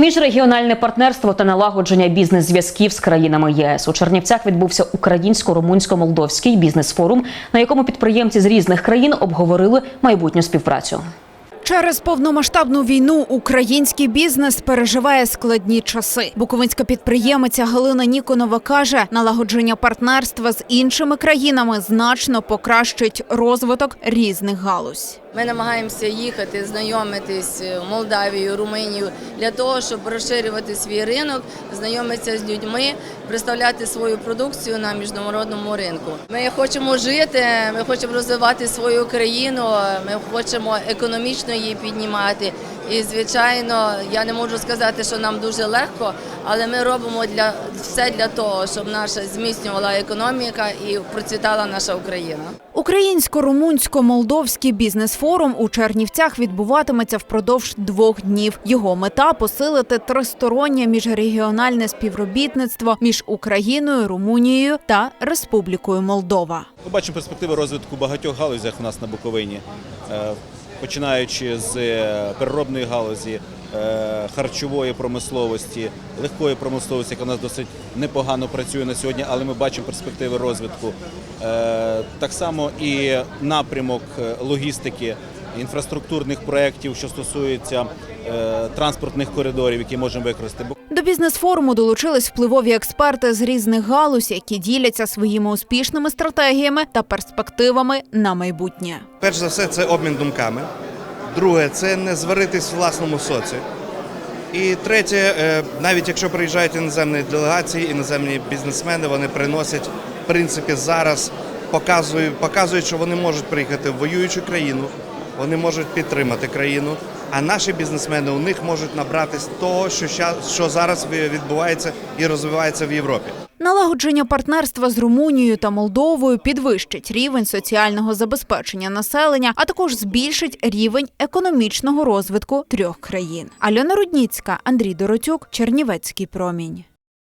Міжрегіональне партнерство та налагодження бізнес-зв'язків з країнами ЄС у Чернівцях відбувся українсько-румунсько-молдовський бізнес-форум, на якому підприємці з різних країн обговорили майбутню співпрацю. Через повномасштабну війну український бізнес переживає складні часи. Буковинська підприємиця Галина Ніконова каже, налагодження партнерства з іншими країнами значно покращить розвиток різних галузь. Ми намагаємося їхати, знайомитись в Молдавію, Румунію для того, щоб розширювати свій ринок, знайомитися з людьми, представляти свою продукцію на міжнародному ринку. Ми хочемо жити, ми хочемо розвивати свою країну, ми хочемо економічно її піднімати. І звичайно, я не можу сказати, що нам дуже легко, але ми робимо для все для того, щоб наша зміцнювала економіка і процвітала наша Україна. Українсько-румунсько-молдовський бізнес-форум у Чернівцях відбуватиметься впродовж двох днів. Його мета посилити тристороннє міжрегіональне співробітництво між Україною, Румунією та Республікою Молдова. Ми бачимо перспективи розвитку багатьох галузях у нас на Буковині, Е, починаючи з е, переробної галузі, е, харчової промисловості, легкої промисловості, яка у нас досить непогано працює на сьогодні, але ми бачимо перспективи розвитку. Е, Так само і напрямок логістики, інфраструктурних проєктів, що стосується е, транспортних коридорів, які можемо використати. До бізнес-форуму долучились впливові експерти з різних галузь, які діляться своїми успішними стратегіями та перспективами на майбутнє. Перш за все, це обмін думками. Друге, це не зваритись в власному соці. І третє, е, навіть якщо приїжджають іноземні делегації, іноземні бізнесмени, вони приносять, в принципі, зараз показують, показують, що вони можуть приїхати в воюючу країну, вони можуть підтримати країну. А наші бізнесмени у них можуть набратись того, що, що зараз відбувається і розвивається в Європі. Налагодження партнерства з Румунією та Молдовою підвищить рівень соціального забезпечення населення, а також збільшить рівень економічного розвитку трьох країн. Альона Рудніцька, Андрій Доротюк, Чернівецький промінь.